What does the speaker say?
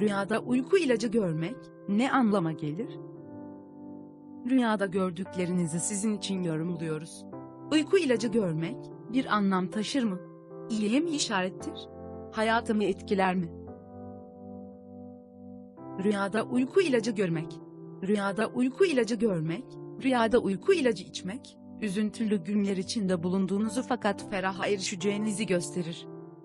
Rüyada uyku ilacı görmek ne anlama gelir? Rüyada gördüklerinizi sizin için yorumluyoruz. Uyku ilacı görmek bir anlam taşır mı? İyiye mi işarettir? Hayatımı etkiler mi? Rüyada uyku ilacı görmek. Rüyada uyku ilacı görmek, rüyada uyku ilacı içmek, üzüntülü günler içinde bulunduğunuzu fakat feraha erişeceğinizi gösterir.